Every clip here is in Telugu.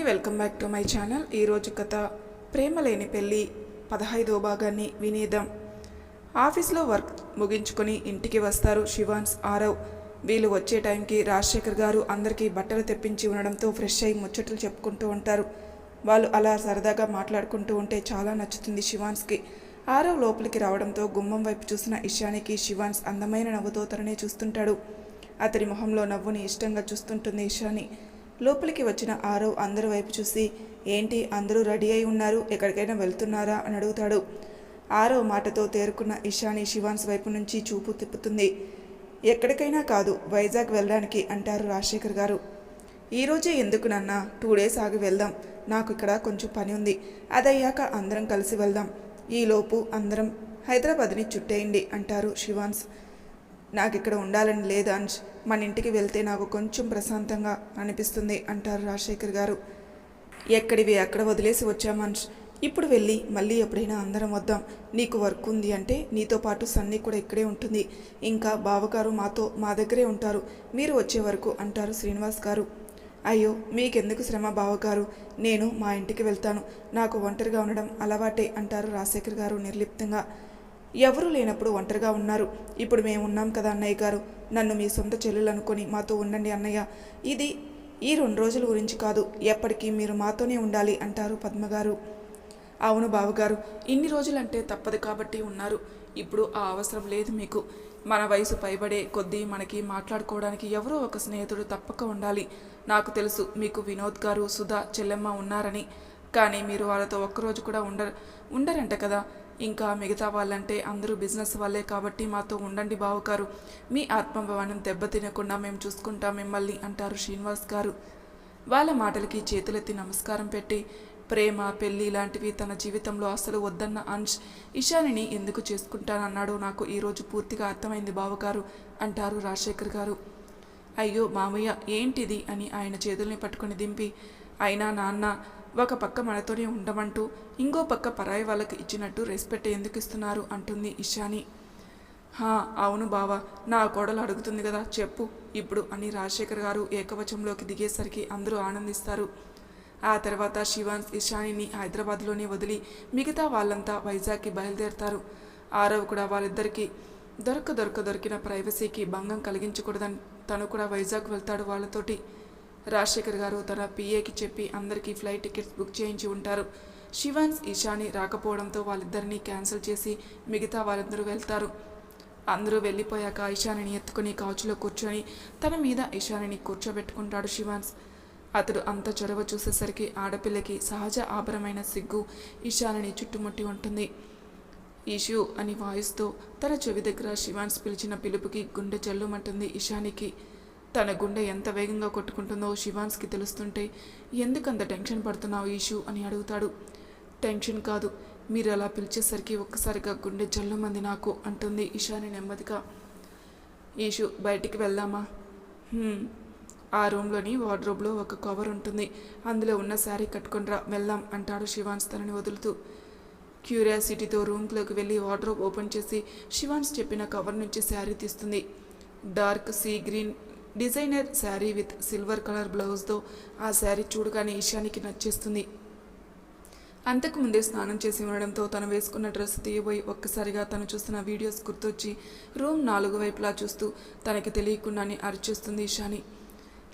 Hi welcome back to my channel. ఈరోజు కథ ప్రేమ లేని పెళ్ళి పదహైదో భాగాన్ని వినేద్దాం. ఆఫీస్లో వర్క్ ముగించుకొని ఇంటికి వస్తారు శివాన్స్ ఆరవ్. వీళ్ళు వచ్చే టైంకి రాజశేఖర్ గారు అందరికీ బట్టలు తెప్పించి ఉండడంతో ఫ్రెష్ అయి ముచ్చట్లు చెప్పుకుంటూ ఉంటారు. వాళ్ళు అలా సరదాగా మాట్లాడుకుంటూ ఉంటే చాలా నచ్చుతుంది శివాన్స్కి. ఆరవ్ లోపలికి రావడంతో గుమ్మం వైపు చూసిన ఇషానికి శివాన్స్ అందమైన నవ్వుతో తననే చూస్తుంటాడు. అతడి మొహంలో నవ్వుని ఇష్టంగా చూస్తుంటుంది ఇషాని. లోపలికి వచ్చిన ఆరవ్ అందరి వైపు చూసి ఏంటి అందరూ రెడీ అయి ఉన్నారు? ఎక్కడికైనా వెళ్తున్నారా? అని అడుగుతాడు. ఆరవ్ మాటతో తేరుకున్న ఇషాని శివాన్స్ వైపు నుంచి చూపు తిప్పుతుంది. ఎక్కడికైనా కాదు వైజాగ్ వెళ్ళడానికి అంటారు రాజశేఖర్ గారు. ఈరోజే ఎందుకు నాన్న? టూ డేస్ ఆగి వెళ్దాం. నాకు ఇక్కడ కొంచెం పని ఉంది. అదయ్యాక అందరం కలిసి వెళ్దాం. ఈలోపు అందరం హైదరాబాద్ని చుట్టేయండి అంటారు శివాన్స్. నాకు ఇక్కడ ఉండాలని లేదు అంశ్ మన ఇంటికి వెళ్తే నాకు కొంచెం ప్రశాంతంగా అనిపిస్తుంది అంటారు రాజశేఖర్ గారు. ఎక్కడివి? అక్కడ వదిలేసి వచ్చామన్ష్ ఇప్పుడు వెళ్ళి మళ్ళీ ఎప్పుడైనా అందరం వద్దాం. నీకు వర్క్ ఉంది అంటే నీతో పాటు సన్నీ కూడా ఇక్కడే ఉంటుంది. ఇంకా బావగారు మాతో మా దగ్గరే ఉంటారు. మీరు వచ్చే వరకు అంటారు శ్రీనివాస్ గారు. అయ్యో మీకెందుకు శ్రమ బావగారు? నేను మా ఇంటికి వెళ్తాను. నాకు ఒంటరిగా ఉండడం అలవాటే అంటారు రాజశేఖర్ గారు నిర్లిప్తంగా. ఎవరూ లేనప్పుడు ఒంటరిగా ఉన్నారు. ఇప్పుడు మేము ఉన్నాం కదా అన్నయ్య గారు. నన్ను మీ సొంత చెల్లెలు అనుకొని మాతో ఉండండి అన్నయ్య. ఇది ఈ రెండు రోజుల గురించి కాదు. ఎప్పటికీ మీరు మాతోనే ఉండాలి అంటారు పద్మగారు. అవును బావగారు. ఇన్ని రోజులంటే తప్పదు కాబట్టి ఉన్నారు. ఇప్పుడు ఆ అవసరం లేదు మీకు. మన వయసు పైబడే కొద్దీ మనకి మాట్లాడుకోవడానికి ఎవరో ఒక స్నేహితుడు తప్పక ఉండాలి. నాకు తెలుసు మీకు వినోద్ గారు సుధా చెల్లెమ్మ ఉన్నారని. కానీ మీరు వాళ్ళతో ఒక్కరోజు కూడా ఉండరు ఉండరంట కదా. ఇంకా మిగతా వాళ్ళంటే అందరూ బిజినెస్ వాళ్ళే కాబట్టి మాతో ఉండండి బావగారు. మీ ఆత్మభవనం దెబ్బతినకుండా మేము చూసుకుంటాం మిమ్మల్ని అంటారు శ్రీనివాస్ గారు. వాళ్ళ మాటలకి చేతులెత్తి నమస్కారం పెట్టి ప్రేమ పెళ్ళి లాంటివి తన జీవితంలో అసలు వద్దన్న అంశ్ ఇషానిని ఎందుకు చేసుకుంటానన్నాడో నాకు ఈరోజు పూర్తిగా అర్థమైంది బావగారు అంటారు రాజశేఖర్ గారు. అయ్యో మామయ్య ఏంటిది అని ఆయన చేతుల్ని పట్టుకొని దింపి అయినా నాన్న ఒక పక్క మనతోనే ఉండమంటూ ఇంకో పక్క పరాయి వాళ్ళకి ఇచ్చినట్టు రెస్పెక్ట్ ఎందుకు ఇస్తున్నారు? అంటుంది ఇషాని. హా అవును బావా నా కోడలు అడుగుతుంది కదా చెప్పు ఇప్పుడు అని రాజశేఖర్ గారు ఏకవచంలోకి దిగేసరికి అందరూ ఆనందిస్తారు. ఆ తర్వాత శివాన్స్ ఇషానిని హైదరాబాద్లోనే వదిలి మిగతా వాళ్ళంతా వైజాగ్కి బయలుదేరతారు. ఆరవ్ కూడా వాళ్ళిద్దరికీ దొరక దొరక దొరికిన ప్రైవసీకి భంగం కలిగించకూడదని తను కూడా వైజాగ్ వెళ్తాడు వాళ్ళతోటి. రాజశేఖర్ గారు తన పిఏకి చెప్పి అందరికీ ఫ్లైట్ టికెట్స్ బుక్ చేయించి ఉంటారు. శివాన్స్ ఇషాని రాకపోవడంతో వాళ్ళిద్దరినీ క్యాన్సిల్ చేసి మిగతా వాళ్ళందరూ వెళ్తారు. అందరూ వెళ్ళిపోయాక ఇషానిని ఎత్తుకుని కౌచులో కూర్చొని తన మీద ఇషానిని కూర్చోబెట్టుకుంటాడు శివాన్స్. అతడు అంత చొరవ చూసేసరికి ఆడపిల్లకి సహజ ఆభరమైన సిగ్గు ఇషానిని చుట్టుముట్టి ఉంటుంది. ఈషు అని వాయిస్తూ తన చెవి దగ్గర శివాన్స్ పిలిచిన పిలుపుకి గుండె జల్లుమంటుంది ఇషానికి తన గుండె ఎంత వేగంగా కొట్టుకుంటుందో శివాన్స్కి తెలుస్తుంటే ఎందుకంత టెన్షన్ పడుతున్నావు ఈషు? అని అడుగుతాడు. టెన్షన్ కాదు మీరు అలా పిలిచేసరికి ఒక్కసారిగా గుండె జల్లుమంది నాకు అంటుంది ఇషాని నెమ్మదిగా. ఈషు బయటికి వెళ్దామా? ఆ రూమ్లోని వార్డ్రోబ్లో ఒక కవర్ ఉంటుంది. అందులో ఉన్న శారీ కట్టుకొని రా వెళ్దాం అంటాడు శివాన్స్ తనని వదులుతూ. క్యూరియాసిటీతో రూమ్లోకి వెళ్ళి వార్డ్రోబ్ ఓపెన్ చేసి శివాన్స్ చెప్పిన కవర్ నుంచి శారీ తీస్తుంది. Dark sea green designer sari with silver colour బ్లౌజ్తో ఆ శారీ చూడగానే ఈశానికి నచ్చేస్తుంది. అంతకు ముందే స్నానం చేసి ఉండడంతో తను వేసుకున్న డ్రెస్ తీయబోయి ఒక్కసారిగా తను చూస్తున్న వీడియోస్ గుర్తొచ్చి రూమ్ నాలుగు వైపులా చూస్తూ తనకి తెలియకుండానే అరిచేస్తుంది ఈశాని.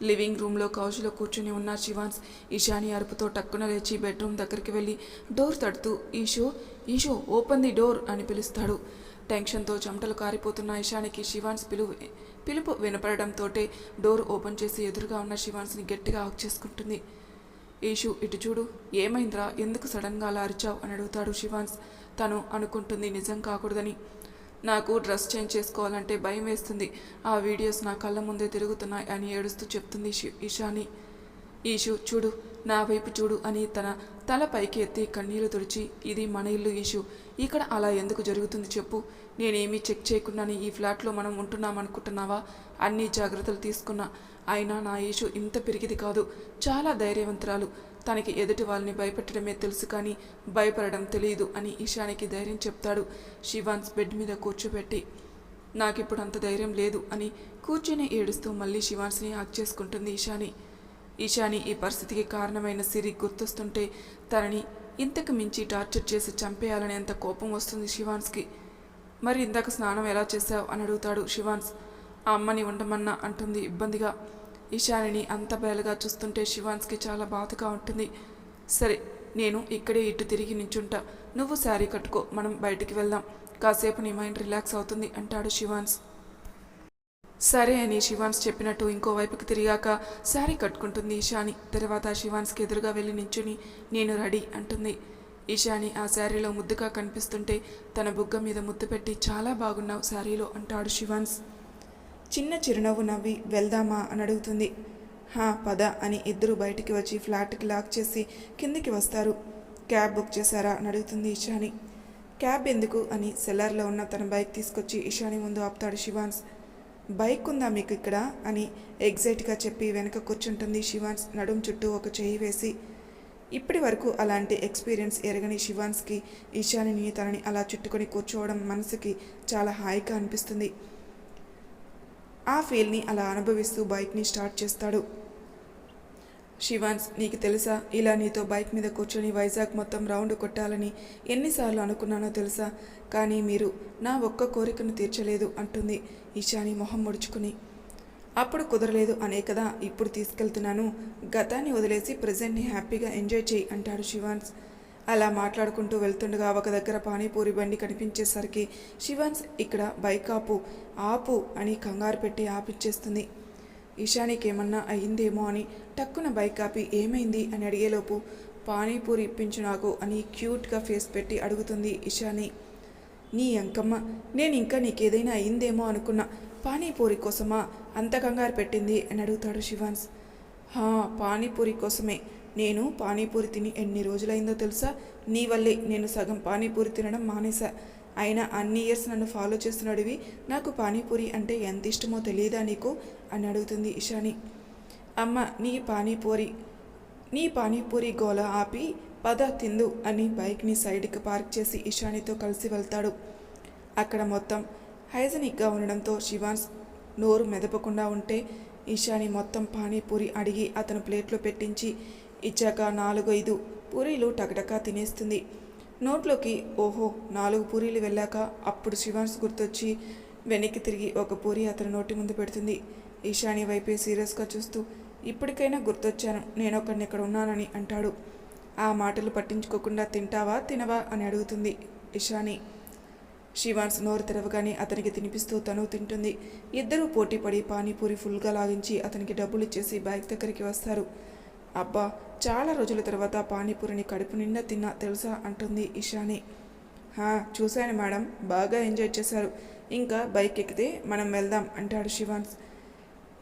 లివింగ్ రూమ్లో కౌచులో కూర్చుని ఉన్న శివాన్స్ ఈశాని అరుపుతో టక్కున లేచి బెడ్రూమ్ దగ్గరికి వెళ్ళి door తడుతూ Isho Isho open the door అని పిలుస్తాడు. టెన్షన్తో చెమటలు కారిపోతున్న ఈశానికి శివాన్స్ పిలుపు పిలుపు వినపడడంతోటే డోర్ ఓపెన్ చేసి ఎదురుగా ఉన్న శివాన్స్ని గట్టిగా ఆక్ చేసుకుంటుంది. ఈషు ఇటు చూడు ఏమైందిరా? ఎందుకు సడన్గా అలా అరిచావు? అని అడుగుతాడు శివాన్స్. తను అనుకుంటుంది నిజం కాకూడదని. నాకు డ్రెస్ చేంజ్ చేసుకోవాలంటే భయం వేస్తుంది. ఆ వీడియోస్ నా కళ్ళ ముందే తిరుగుతున్నాయి అని ఏడుస్తూ చెప్తుంది ఇషాని ఈషు చూడు నా వైపు చూడు అని తన తల పైకి ఎత్తి కన్నీళ్ళు తుడిచి ఇది మన ఇల్లు ఈషు ఇక్కడ అలా ఎందుకు జరుగుతుంది చెప్పు. నేనేమీ చెక్ చేయకుండానే ఈ ఫ్లాట్లో మనం ఉంటున్నాం అనుకుంటున్నావా అన్ని జాగ్రత్తలు తీసుకున్నా. అయినా నా ఈషు ఇంత పెరిగిది కాదు. చాలా ధైర్యవంతురాలు. తనకి ఎదుటి వాళ్ళని భయపెట్టడమే తెలుసు కానీ భయపడడం తెలియదు అని ఈశానికి ధైర్యం చెప్తాడు. శివాన్స్ బెడ్ మీద కూర్చోబెట్టి నాకిప్పుడు అంత ధైర్యం లేదు అని కూర్చొని ఏడుస్తూ మళ్ళీ శివాన్స్ని హక్ చేసుకుంటుంది ఈశాని. ఈశాని ఈ పరిస్థితికి కారణమైన సిరి గుర్తొస్తుంటే తనని ఇంతకు మించి టార్చర్ చేసి చంపేయాలని ఎంత కోపం వస్తుంది శివాన్స్కి. మరి ఇందాక స్నానం ఎలా చేశావు అని అడుగుతాడు శివాన్స్. ఆ అమ్మని ఉండమన్నా అంటుంది ఇబ్బందిగా. ఈశానిని అంత బయలుగా చూస్తుంటే శివాన్స్కి చాలా బాధగా ఉంటుంది. సరే నేను ఇక్కడే ఇటు తిరిగి నించుంటా. నువ్వు శారీ కట్టుకో మనం బయటికి వెళ్దాం. కాసేపు నీ మైండ్ రిలాక్స్ అవుతుంది అంటాడు శివాన్స్. సరే అని శివాన్స్ చెప్పినట్టు ఇంకోవైపుకి తిరిగాక శారీ కట్టుకుంటుంది ఇషాని తర్వాత శివాన్స్కి ఎదురుగా వెళ్ళి నించుని నేను రెడీ అంటుంది. ఇషాని ఆ శారీలో ముద్దుగా కనిపిస్తుంటే తన బుగ్గ మీద ముద్దు పెట్టి చాలా బాగున్నావు శారీలో అంటాడు శివాన్స్. చిన్న చిరునవ్వు నవ్వి వెళ్దామా అని అడుగుతుంది. హా పద అని ఇద్దరు బయటికి వచ్చి ఫ్లాట్కి లాక్ చేసి కిందికి వస్తారు. క్యాబ్ బుక్ చేశారా అని అడుగుతుంది ఇషాని క్యాబ్ ఎందుకు అని సెల్లర్లో ఉన్న తన బైక్ తీసుకొచ్చి ఇషాని ముందు ఆపుతాడు శివాన్స్. బైక్ ఉందా మీకు ఇక్కడ అని ఎగ్జైట్గా చెప్పి వెనక కూర్చుంటుంది శివాన్స్. నడుం చుట్టూ ఒక చేయి వేసి ఇప్పటి వరకు అలాంటి ఎక్స్పీరియన్స్ ఎరగని శివాన్స్కి ఈశానిని తనని అలా చుట్టుకొని కూర్చోవడం మనసుకి చాలా హాయిగా అనిపిస్తుంది. ఆ ఫీల్ని అలా అనుభవిస్తూ బైక్ని స్టార్ట్ చేస్తాడు. శివాన్స్ నీకు తెలుసా? ఇలా నీతో బైక్ మీద కూర్చొని వైజాగ్ మొత్తం రౌండ్ కొట్టాలని ఎన్నిసార్లు అనుకున్నానో తెలుసా? కానీ మీరు నా ఒక్క కోరికను తీర్చలేదు అంటుంది. ఈశాని మొహం ముడుచుకుని అప్పుడు కుదరలేదు అనే కదా ఇప్పుడు తీసుకెళ్తున్నాను. గతాన్ని వదిలేసి ప్రజెంట్ని హ్యాపీగా ఎంజాయ్ చేయి అంటాడు శివాన్స్. అలా మాట్లాడుకుంటూ వెళ్తుండగా ఒక దగ్గర పానీపూరి బండి కనిపించేసరికి శివాన్స్ ఇక్కడ బైక్ ఆపు ఆపు అని కంగారు పెట్టి ఆపిచ్చేస్తుంది. ఈశానికి ఏమన్నా అయ్యిందేమో అని టక్కున బైక్ ఆపి ఏమైంది? అని అడిగేలోపు పానీపూరి ఇప్పించు నాకు అని క్యూట్గా ఫేస్ పెట్టి అడుగుతుంది ఇషాని. నీ అంకమ్మ నేను ఇంకా నీకేదైనా అయిందేమో అనుకున్నా. పానీపూరి కోసమా? అంత కంగారు పెట్టింది అని అడుగుతాడు శివాన్స్. హా పానీపూరి కోసమే. నేను పానీపూరి తిని ఎన్ని రోజులైందో తెలుసా? నీ వల్లే నేను సగం పానీపూరి తినడం మానేశా. అయినా అన్ని ఇయర్స్ నన్ను ఫాలో చేస్తున్నాడివి. నాకు పానీపూరి అంటే ఎంత ఇష్టమో తెలియదా నీకు? అని అడుగుతుంది ఇషాని. అమ్మ నీ పానీపూరి నీ పానీపూరి గోల ఆపి పద తిందు అని బైక్ని సైడ్కి పార్క్ చేసి ఇషానితో కలిసి వెళ్తాడు. అక్కడ మొత్తం హైజనిక్గా ఉండడంతో శివాన్స్ నోరు మెదపకుండా ఉంటే ఇషాని మొత్తం పానీపూరి అడిగి అతను ప్లేట్లో పెట్టించి ఇచ్చాక నాలుగు ఐదు పూరీలు టకటకా తినేస్తుంది. నోట్లోకి ఓహో నాలుగు పూరీలు వెళ్ళాక అప్పుడు శివాన్స్ గుర్తొచ్చి వెనక్కి తిరిగి ఒక పూరి అతని నోటి ముందు పెడుతుంది. ఈశాని వైపే సీరియస్గా చూస్తూ ఇప్పటికైనా గుర్తొచ్చాను. నేను ఒకరిని ఇక్కడ ఉన్నానని అంటాడు. ఆ మాటలు పట్టించుకోకుండా తింటావా తినవా అని అడుగుతుంది ఇషాని. శివాన్స్ నోరు తెరవగానే అతనికి తినిపిస్తూ తను తింటుంది. ఇద్దరూ పోటీపడి పానీపూరి ఫుల్గా లాగించి అతనికి డబ్బులు ఇచ్చేసి బైక్ దగ్గరికి వస్తారు. అబ్బా చాలా రోజుల తర్వాత పానీపూరిని కడుపు నిండా తిన్నా తెలుసా అంటుంది ఇషాని. హా చూశాను మేడం. బాగా ఎంజాయ్ చేశారు. ఇంకా బైక్ ఎక్కితే మనం వెళ్దాం అంటాడు శివాన్స్.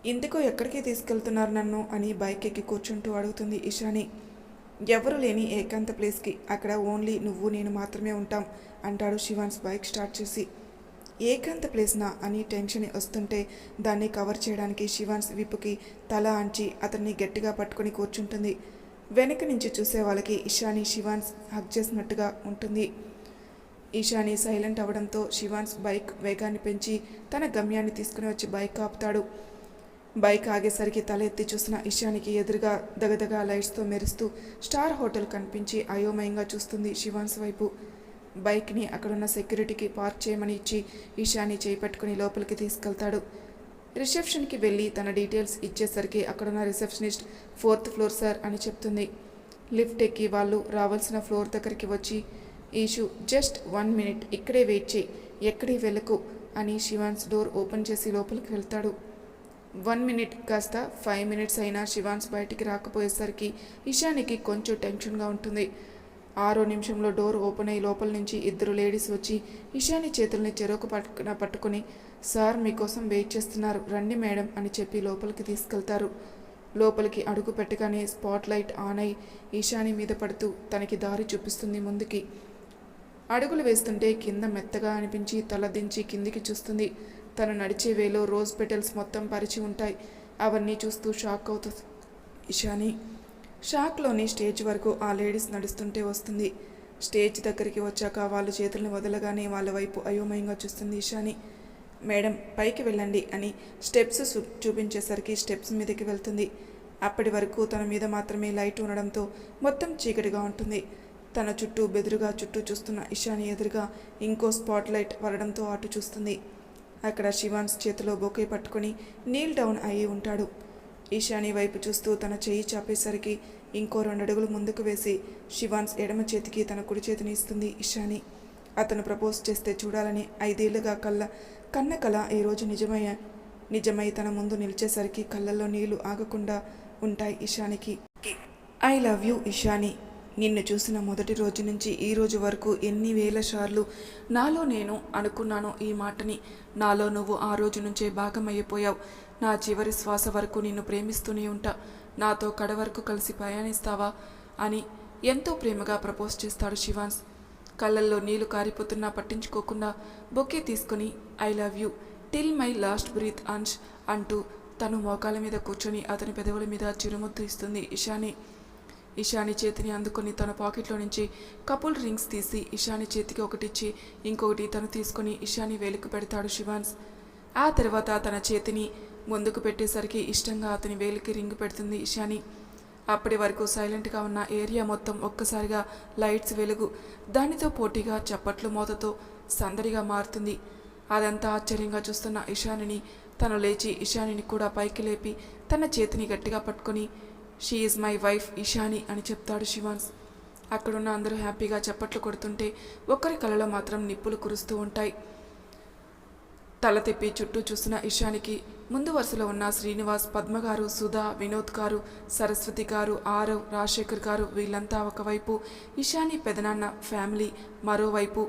ఇందుకు ఎక్కడికి తీసుకెళ్తున్నారు నన్ను? అని బైక్ ఎక్కి కూర్చుంటూ అడుగుతుంది ఇషాని. ఎవరు లేని ఏకాంత ప్లేస్కి. అక్కడ ఓన్లీ నువ్వు నేను మాత్రమే ఉంటాం అంటాడు శివాన్స్ బైక్ స్టార్ట్ చేసి. ఏకాంత ప్లేస్నా? అని టెన్షన్ వస్తుంటే దాన్ని కవర్ చేయడానికి శివాన్స్ విప్పుకి తల అంచి అతన్ని గట్టిగా పట్టుకొని కూర్చుంటుంది. వెనక నుంచి చూసే వాళ్ళకి ఇషాని శివాన్స్ హక్ చేసినట్టుగా ఉంటుంది. ఈశాని సైలెంట్ అవడంతో శివాన్స్ బైక్ వేగాన్ని పెంచి తన గమ్యాన్ని తీసుకుని వచ్చి బైక్ ఆపుతాడు. బైక్ ఆగేసరికి తల ఎత్తి చూసిన ఇషానికి ఎదురుగా దగదగా లైట్స్తో మెరుస్తూ స్టార్ హోటల్ కనిపించి అయోమయంగా చూస్తుంది శివాన్స్ వైపు. బైక్ని అక్కడున్న సెక్యూరిటీకి పార్క్ చేయమని ఇచ్చి ఇషాని చేపట్టుకుని లోపలికి తీసుకెళ్తాడు. రిసెప్షన్కి వెళ్ళి తన డీటెయిల్స్ ఇచ్చేసరికి అక్కడున్న రిసెప్షనిస్ట్ ఫోర్త్ ఫ్లోర్ సార్ అని చెప్తుంది. లిఫ్ట్ ఎక్కి వాళ్ళు రావాల్సిన ఫ్లోర్ దగ్గరికి వచ్చి ఈషు జస్ట్ వన్ మినిట్ ఇక్కడే వెయిట్ చేయి ఎక్కడికి వెళ్ళకు అని శివాన్స్ డోర్ ఓపెన్ చేసి లోపలికి వెళ్తాడు. వన్ మినిట్ కాస్త ఫైవ్ మినిట్స్ అయినా శివాన్స్ బయటికి రాకపోయేసరికి ఇషానికి కొంచెం టెన్షన్గా ఉంటుంది. ఆరో నిమిషంలో డోర్ ఓపెన్ అయ్యి లోపల నుంచి ఇద్దరు లేడీస్ వచ్చి ఇషాని చేతుల్ని చెరువుకు పట్టుకున పట్టుకుని సార్ మీకోసం వెయిట్ చేస్తున్నారు రండి మేడం అని చెప్పి లోపలికి తీసుకెళ్తారు. లోపలికి అడుగు పెట్టగానే స్పాట్ లైట్ ఆన్ అయి ఈశాని మీద పడుతూ తనకి దారి చూపిస్తుంది ముందుకి. అడుగులు వేస్తుంటే కింద మెత్తగా అనిపించి తలదించి కిందికి చూస్తుంది. తను నడిచే వేలో రోజ్ పెటల్స్ మొత్తం పరిచి ఉంటాయి. అవన్నీ చూస్తూ షాక్ అవుతుంది ఇషాని. షాక్లోని స్టేజ్ వరకు ఆ లేడీస్ నడుస్తుంటే వస్తుంది. స్టేజ్ దగ్గరికి వచ్చాక వాళ్ళ చేతులను వదలగానే వాళ్ళ వైపు అయోమయంగా చూస్తుంది ఇషాని. మేడం పైకి వెళ్ళండి అని స్టెప్స్ చూ- చూపించేసరికి స్టెప్స్ మీదకి వెళ్తుంది. అప్పటి వరకు తన మీద మాత్రమే లైట్ ఉండడంతో మొత్తం చీకటిగా ఉంటుంది. తన చుట్టూ బెదురుగా చుట్టూ చూస్తున్న ఇషాని ఎదురుగా ఇంకో స్పాట్ లైట్ పడడంతో అటు చూస్తుంది. అక్కడ శివాన్స్ చేతిలో బొకే పట్టుకొని నీల్ డౌన్ అయి ఉంటాడు. ఈశాని వైపు చూస్తూ తన చెయ్యి చాపేసరికి ఇంకో రెండు అడుగులు ముందుకు వేసి శివాన్స్ ఎడమ చేతికి తన కుడి చేతిని ఇస్తుంది ఇషాని అతను ప్రపోజ్ చేస్తే చూడాలని ఐదేళ్ళుగా కళ్ళ కన్న కళ ఈరోజు నిజమయ్య నిజమై తన ముందు నిలిచేసరికి కళ్ళల్లో నీళ్ళు ఆగకుండా ఉంటాయి ఇషానికి ఐ లవ్ యూ ఇషాని నిన్ను చూసిన మొదటి రోజు నుంచి ఈ రోజు వరకు ఎన్ని వేల సార్లు నాలో నేను అనుకున్నాను ఈ మాటని నాలో నువ్వు ఆ రోజు నుంచే భాగమయ్యిపోయావు. నా చివరి శ్వాస వరకు నిన్ను ప్రేమిస్తూనే ఉంటా. నాతో కడ వరకు కలిసి ప్రయాణిస్తావా అని ఎంతో ప్రేమగా ప్రపోజ్ చేస్తాడు శివాన్స్. కళ్ళల్లో నీళ్ళు కారిపోతున్నా పట్టించుకోకుండా బొకే తీసుకుని I love you till my last breath Ansh అంటూ తను మోకాల మీద కూర్చొని అతని పెదవుల మీద చిరుముద్దు ఇస్తుంది ఇషాని. ఇషాని చేతిని అందుకొని తన పాకెట్లో నుంచి కపుల్ రింగ్స్ తీసి ఇషాని చేతికి ఒకటిచ్చి ఇంకొకటి తను తీసుకొని ఇషాని వేలికి పెడతాడు శివాన్స్. ఆ తర్వాత తన చేతిని ముందుకు పెట్టేసరికి ఇష్టంగా అతని వేలికి రింగ్ పెడుతుంది ఇషాని అప్పటి వరకు సైలెంట్గా ఉన్న ఏరియా మొత్తం ఒక్కసారిగా లైట్స్ వెలుగు. దానితో పోటీగా చప్పట్లు మోతతో సందడిగా మారుతుంది. అదంతా ఆశ్చర్యంగా చూస్తున్న ఇషానిని తను లేచి ఇషానిని కూడా పైకి లేపి తన చేతిని గట్టిగా పట్టుకొని she is my wife Ishani అని చెప్తాడు శివాన్స్ అక్కడున్న అందరూ హ్యాపీగా చప్పట్లు కొడుతుంటే ఒక్కరి కలలో మాత్రం నిప్పులు కురుస్తూ ఉంటాయి. తల తిప్పి చుట్టూ చూసిన ఇషానికి ముందు వరుసలో ఉన్న శ్రీనివాస్ పద్మ గారు సుధా వినోద్ గారు సరస్వతి గారు ఆరవ్ రాజశేఖర్ గారు వీళ్ళంతా ఒకవైపు ఇషాని పెదనాన్న ఫ్యామిలీ మరోవైపు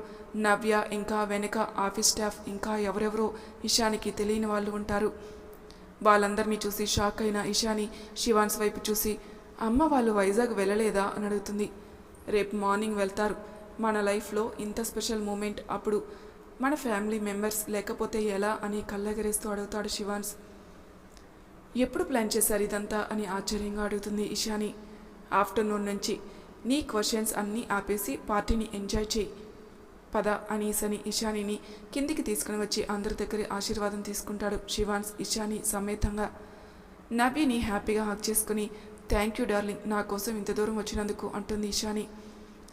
నవ్య ఇంకా వెనక ఆఫీస్ స్టాఫ్ ఇంకా ఎవరెవరో ఇషానికి తెలియని వాళ్ళు ఉంటారు. వాళ్ళందరినీ చూసి షాక్ అయిన ఇషాని శివాన్స్ వైపు చూసి అమ్మ వాళ్ళు వైజాగ్ వెళ్ళలేదా? అని అడుగుతుంది. రేపు మార్నింగ్ వెళ్తారు. మన లైఫ్లో ఇంత స్పెషల్ మూమెంట్ అప్పుడు మన ఫ్యామిలీ మెంబర్స్ లేకపోతే ఎలా? అని కళ్ళెగరేస్తూ అడుగుతాడు శివాన్స్. ఎప్పుడు ప్లాన్ చేశారు ఇదంతా? అని ఆశ్చర్యంగా అడుగుతుంది ఇషాని. ఆఫ్టర్నూన్ నుంచి. నీ క్వశ్చన్స్ అన్నీ ఆపేసి పార్టీని ఎంజాయ్ చేయి. పద అనీసని ఇషానిని కిందికి తీసుకుని వచ్చి అందరి దగ్గర ఆశీర్వాదం తీసుకుంటాడు శివాన్స్ ఇషాని సమేతంగా. నబీని హ్యాపీగా హక్ చేసుకుని థ్యాంక్ యూ డార్లింగ్ నా కోసం ఇంత దూరం వచ్చినందుకు అంటుంది Ishani.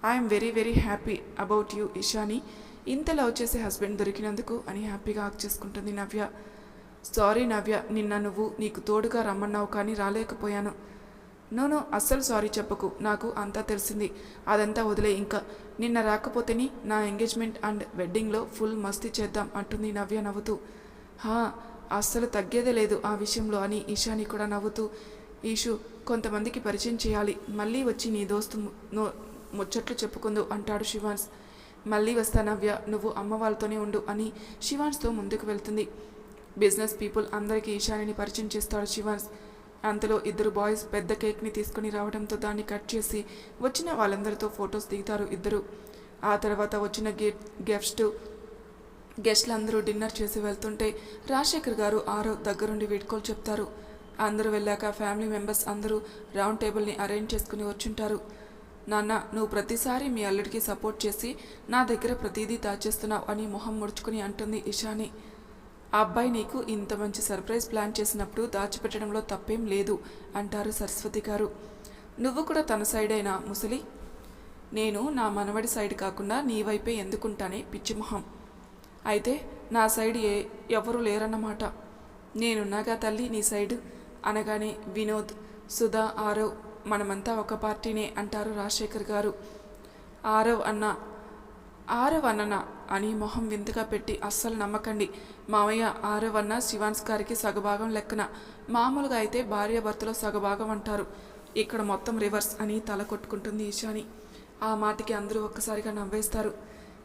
I'm very very happy about you Ishani. ఇంత లవ్ చేసే హస్బెండ్ దొరికినందుకు అని హ్యాపీగా హక్ చేసుకుంటుంది నవ్య. సారీ నవ్య. నిన్న నువ్వు నీకు తోడుగా రమ్మన్నావు కానీ రాలేకపోయాను. నో అస్సలు సారీ చెప్పకు నాకు అంతా తెలిసింది. అదంతా వదిలే ఇంకా. నిన్న రాకపోతేని నా ఎంగేజ్మెంట్ అండ్ వెడ్డింగ్లో ఫుల్ మస్తీ చేద్దాం అంటుంది నవ్య నవ్వుతూ. హా అస్సలు తగ్గేదే లేదు ఆ విషయంలో అని ఈశాని కూడా నవ్వుతూ. ఈషు కొంతమందికి పరిచయం చేయాలి. మళ్ళీ వచ్చి నీ దోస్తు నో ముచ్చట్లు చెప్పుకుందు అంటాడు శివాన్స్. మళ్ళీ వస్తా నవ్య నువ్వు అమ్మ వాళ్ళతోనే ఉండు అని శివాన్స్తో ముందుకు వెళ్తుంది. బిజినెస్ పీపుల్ అందరికీ ఈశానిని పరిచయం చేస్తాడు శివాన్స్. అంతలో ఇద్దరు బాయ్స్ పెద్ద కేక్ని తీసుకుని రావడంతో దాన్ని కట్ చేసి వచ్చిన వాళ్ళందరితో ఫొటోస్ దిగుతారు ఇద్దరు. ఆ తర్వాత వచ్చిన గే గెస్ట్ గెస్ట్లందరూ డిన్నర్ చేసి వెళ్తుంటే రాజశేఖర్ గారు ఆరో దగ్గరుండి వీడ్కోలు చెప్తారు. అందరూ వెళ్ళాక ఫ్యామిలీ మెంబర్స్ అందరూ రౌండ్ టేబుల్ని అరేంజ్ చేసుకుని వచ్చుంటారు. నాన్న నువ్వు ప్రతిసారి మీ అల్లుడికి సపోర్ట్ చేసి నా దగ్గర ప్రతిదీ దాచేస్తున్నావు అని మొహం ముడుచుకుని అంటుంది ఇషాని. ఆ అబ్బాయి నీకు ఇంత మంచి సర్ప్రైజ్ ప్లాన్ చేసినప్పుడు దాచిపెట్టడంలో తప్పేం లేదు అంటారు సరస్వతి గారు. నువ్వు కూడా తన సైడ్ అయినా ముసలి? నేను నా మనవడి సైడ్ కాకుండా నీ వైపే ఎందుకుంటానే పిచ్చిమొహం అయితే నా సైడ్ ఏ ఎవరు లేరన్నమాట. నేనున్నాగా తల్లి నీ సైడ్ అనగానే వినోద్ సుధా ఆరవ్ మనమంతా ఒక పార్టీనే అంటారు రాజశేఖర్ గారు. ఆరవ్ అన్న ఆరవన్నన అని మొహం వింతగా పెట్టి అస్సలు నమ్మకండి. మావయ్య ఆరవన్న శివాన్స్ గారికి సగభాగం లెక్కన. మామూలుగా అయితే భార్యాభర్తలో సగభాగం అంటారు. ఇక్కడ మొత్తం రివర్స్ అని తల కొట్టుకుంటుంది ఈశాని. ఆ మాటకి అందరూ ఒక్కసారిగా నవ్వేస్తారు.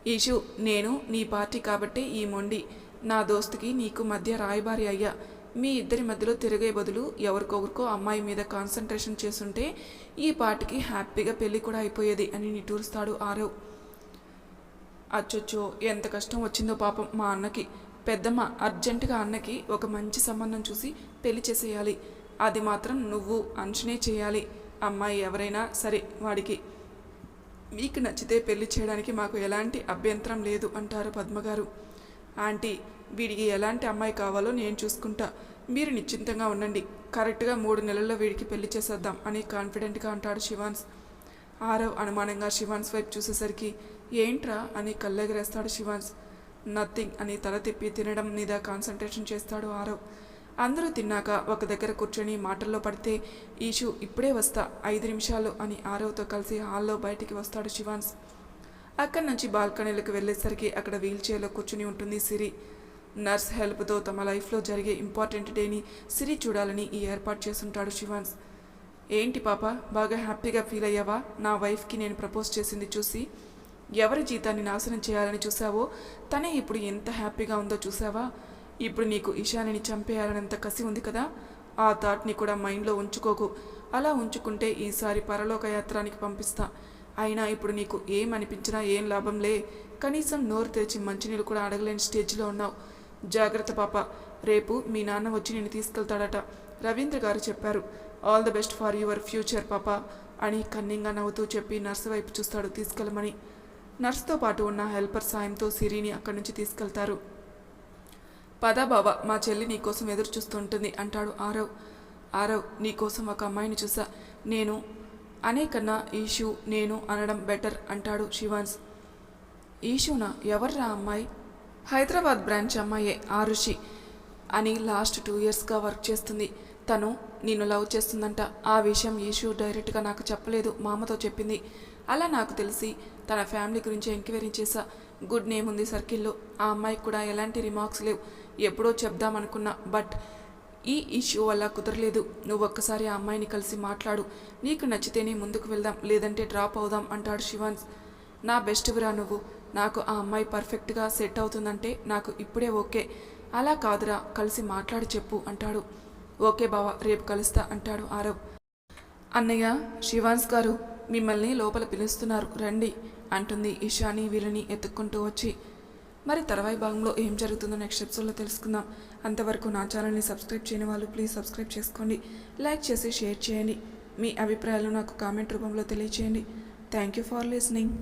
ఈషు నేను నీ పార్టీ కాబట్టి ఈ మొండి. నా దోస్తుకి నీకు మధ్య రాయబారి అయ్యా. మీ ఇద్దరి మధ్యలో తిరిగే బదులు ఎవరికొకరికో అమ్మాయి మీద కాన్సన్ట్రేషన్ చేస్తుంటే ఈ పార్టీకి హ్యాపీగా పెళ్ళి కూడా అయిపోయేది అని నిటూరుస్తాడు ఆరవ్. అచ్చొచ్చో ఎంత కష్టం వచ్చిందో పాపం మా అన్నకి. పెద్దమ్మ అర్జెంటుగా అన్నకి ఒక మంచి సంబంధం చూసి పెళ్ళి చేసేయాలి. అది మాత్రం నువ్వు అంచనే చేయాలి. అమ్మాయి ఎవరైనా సరే వాడికి మీకు నచ్చితే పెళ్ళి చేయడానికి మాకు ఎలాంటి అభ్యంతరం లేదు అంటారు పద్మగారు. ఆంటీ వీడికి ఎలాంటి అమ్మాయి కావాలో నేను చూసుకుంటా. మీరు నిశ్చింతంగా ఉండండి. కరెక్ట్గా మూడు నెలల్లో వీడికి పెళ్ళి చేసేద్దాం అని కాన్ఫిడెంట్గా అంటాడు శివాన్స్. ఆరవ్ అనుమానంగా శివాన్స్ వైపు చూసేసరికి ఏంట్రా అని కళ్ళెగరేస్తాడు శివాన్స్. నథింగ్ అని తల తిప్పి తినడం మీద కాన్సన్ట్రేషన్ చేస్తాడు ఆరవ్. అందరూ తిన్నాక ఒక దగ్గర కూర్చొని మాటల్లో పడితే ఈషు ఇప్పుడే వస్తా ఐదు నిమిషాలు అని ఆరవ్తో కలిసి హాల్లో బయటికి వస్తాడు శివాన్స్. అక్కడి నుంచి బాల్కనీలకు వెళ్ళేసరికి అక్కడ వీల్ చైర్లో కూర్చుని ఉంటుంది సిరి. నర్స్ హెల్ప్తో తమ లైఫ్లో జరిగే ఇంపార్టెంట్ డేని సిరి చూడాలని ఈ ఏర్పాటు చేస్తుంటాడు శివాన్స్. ఏంటి పాప బాగా హ్యాపీగా ఫీల్ అయ్యావా? నా వైఫ్కి నేను ప్రపోజ్ చేసింది చూసి ఎవరి జీతాన్ని నాశనం చేయాలని చూసావో తనే ఇప్పుడు ఎంత హ్యాపీగా ఉందో చూసావా ఇప్పుడు నీకు ఇషానిని చంపేయాలనంత కసి ఉంది కదా? ఆ థాట్ని కూడా మైండ్లో ఉంచుకోకు. అలా ఉంచుకుంటే ఈసారి పరలోకయాత్రానికి పంపిస్తా. అయినా ఇప్పుడు నీకు ఏం అనిపించినా ఏం లాభంలే కనీసం నోరు తెరిచి మంచినీళ్ళు కూడా అడగలేని స్టేజ్లో ఉన్నావు. జాగ్రత్త పాప. రేపు మీ నాన్న వచ్చి నిన్ను తీసుకెళ్తాడట. రవీంద్ర గారు చెప్పారు. All the best for your future పాప అని కన్నింగా నవ్వుతూ చెప్పి నర్సు వైపు చూస్తాడు తీసుకెళ్ళమని. నర్స్తో పాటు ఉన్న హెల్పర్ సాయంతో సిరిని అక్కడి నుంచి తీసుకెళ్తారు. పదా బాబా మా చెల్లి నీకోసం ఎదురు చూస్తుంటుంది అంటాడు ఆరవ్. ఆరవ్ నీకోసం ఒక అమ్మాయిని చూసా. నేను అనే కన్నా ఈషు నేను అనడం బెటర్ అంటాడు శివాన్స్. ఈషునా? ఎవర్రా అమ్మాయి? హైదరాబాద్ బ్రాంచ్ అమ్మాయే ఆరుషి అని లాస్ట్ టూ ఇయర్స్గా వర్క్ చేస్తుంది. తను నిన్ను లవ్ చేస్తుందంట. ఆ విషయం ఈషు డైరెక్ట్గా నాకు చెప్పలేదు. మామతో చెప్పింది. అలా నాకు తెలిసి తన ఫ్యామిలీ గురించి ఎంక్వైరీ చేశా గుడ్ నేమ్ ఉంది సర్కిల్లో. ఆ అమ్మాయికి కూడా ఎలాంటి రిమార్క్స్ లేవు. ఎప్పుడో చెప్దామనుకున్నా బట్ ఈ ఇష్యూ వల్ల కుదరలేదు. నువ్వు ఒక్కసారి ఆ అమ్మాయిని కలిసి మాట్లాడు. నీకు నచ్చితేనే ముందుకు వెళ్దాం లేదంటే డ్రాప్ అవుదాం అంటాడు శివాన్స్. నా బెస్ట్ విరా నువ్వు. నాకు ఆ అమ్మాయి పర్ఫెక్ట్గా సెట్ అవుతుందంటే నాకు ఇప్పుడే ఓకే. అలా కాదురా కలిసి మాట్లాడి చెప్పు అంటాడు. ఓకే బావా రేపు కలుస్తా అంటాడు ఆరవ్. అన్నయ్య శివాన్స్ గారు మిమ్మల్ని లోపల పిలుస్తున్నారు. రండి. అంటుంది ఇషాని వీళ్ళని ఎత్తుక్కుంటూ వచ్చి. మరి తర్వాయి భాగంలో ఏం జరుగుతుందో నెక్స్ట్ ఎపిసోడ్లో తెలుసుకుందాం. అంతవరకు నా ఛానల్ని సబ్స్క్రైబ్ చేయని వాళ్ళు ప్లీజ్ సబ్స్క్రైబ్ చేసుకోండి. లైక్ చేసి షేర్ చేయండి. మీ అభిప్రాయాలు నాకు కామెంట్ రూపంలో తెలియచేయండి. Thank you for listening